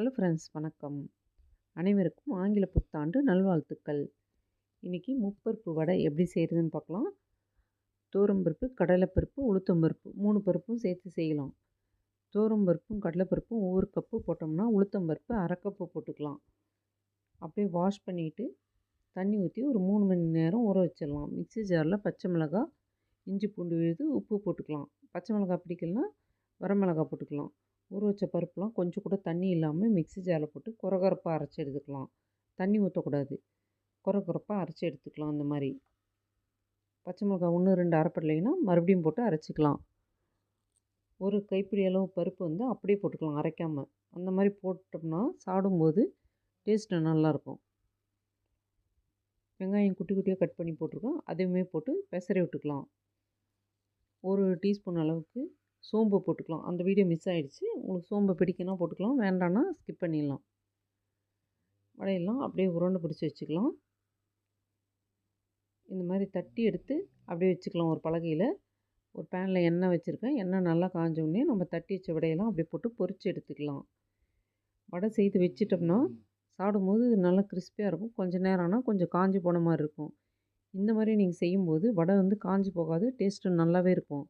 Hello friends வணக்கம். அனைவருக்கும் ஆங்கில புத்தாண்டு நல்வாழ்த்துக்கள். இன்றைக்கி முப்பருப்பு வடை எப்படி செய்கிறதுன்னு பார்க்கலாம். தோரம்பருப்பு கடலைப்பருப்பு உளுத்தம்பருப்பு மூணு பருப்பும் சேர்த்து செய்யலாம். தோரம்பருப்பும் கடலைப்பருப்பும் ஒவ்வொரு கப்பு போட்டோம்னா உளுத்தம்பருப்பு அரை கப்பு போட்டுக்கலாம். அப்படியே வாஷ் பண்ணிவிட்டு தண்ணி ஊற்றி ஒரு மூணு மணி நேரம் ஊற வச்சிடலாம். மிக்சி ஜாரில் பச்சை மிளகாய் இஞ்சி பூண்டு விழுது உப்பு போட்டுக்கலாம். பச்சை மிளகாய் பிடிக்கலனா வரமிளகாய் போட்டுக்கலாம். ஊற வச்ச பருப்புலாம் கொஞ்சம் கூட தண்ணி இல்லாமல் மிக்ஸி ஜாரில் போட்டு குறகுறப்பாக அரைச்சி எடுத்துக்கலாம். தண்ணி ஊற்றக்கூடாது குறகுறப்பாக அரைச்சி எடுத்துக்கலாம் அந்த மாதிரி. பச்சை மிளகாய் ஒன்று ரெண்டு அரைப்படலைன்னா மறுபடியும் போட்டு அரைச்சிக்கலாம். ஒரு கைப்பிடி அளவு பருப்பு வந்து அப்படியே போட்டுக்கலாம் அரைக்காமல் அந்த மாதிரி போட்டோம்னா சாடும்போது டேஸ்ட்டு நல்லாயிருக்கும். வெங்காயம் குட்டி குட்டியாக கட் பண்ணி போட்டிருக்கோம். அதையுமே போட்டு பெசரி விட்டுக்கலாம். ஒரு டீஸ்பூன் அளவுக்கு சோம்பு போட்டுக்கலாம். அந்த வீடியோ மிஸ் ஆகிடுச்சு உங்களுக்கு சோம்பு பிடிக்கணும் போட்டுக்கலாம். வேண்டான்னா ஸ்கிப் பண்ணிடலாம். வடையெல்லாம் அப்படியே உருண்டை பிடிச்சி வச்சுக்கலாம். இந்த மாதிரி தட்டி எடுத்து அப்படியே வச்சுக்கலாம். ஒரு பலகையில். ஒரு பேனில் எண்ணெய் வச்சுருக்கேன். எண்ணெய் நல்லா காஞ்சோடனே நம்ம தட்டி வச்ச வடையெல்லாம் அப்படியே போட்டு பொறிச்சு எடுத்துக்கலாம். வடை செய்து வச்சிட்டோம்னா சாப்பிடும்போது நல்லா கிறிஸ்பியாக இருக்கும். கொஞ்சம் நேரம் ஆனால் கொஞ்சம் காஞ்சி போன மாதிரி இருக்கும். இந்த மாதிரி நீங்கள் செய்யும்போது வடை வந்து காஞ்சி போகாது. டேஸ்ட்டு நல்லாவே இருக்கும்.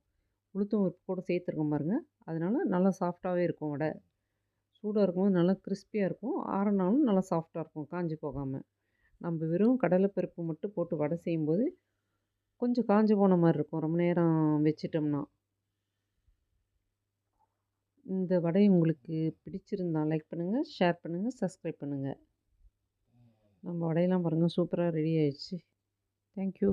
உளுத்தம் பருப்பு கூட சேர்த்துருக்கோம் பாருங்கள் அதனால் நல்லா சாஃப்டாகவே இருக்கும் வடை. சூடாக இருக்கும்போது நல்லா கிறிஸ்பியாக இருக்கும். ஆறுனாலும் நல்லா சாஃப்டாக இருக்கும் காஞ்சி போகாமல் நம்ம வெறும் கடலைப்பருப்பு மட்டும் போட்டு வடை செய்யும்போது கொஞ்சம் காஞ்சி போன மாதிரி இருக்கும். ரொம்ப நேரம் வச்சிட்டோம்னா. இந்த வடை உங்களுக்கு பிடிச்சிருந்தா லைக் பண்ணுங்கள் ஷேர் பண்ணுங்கள் சப்ஸ்கிரைப் பண்ணுங்கள் நம்ம வடையெல்லாம் பாருங்கள் சூப்பராக ரெடி ஆயிடுச்சு. தேங்க்யூ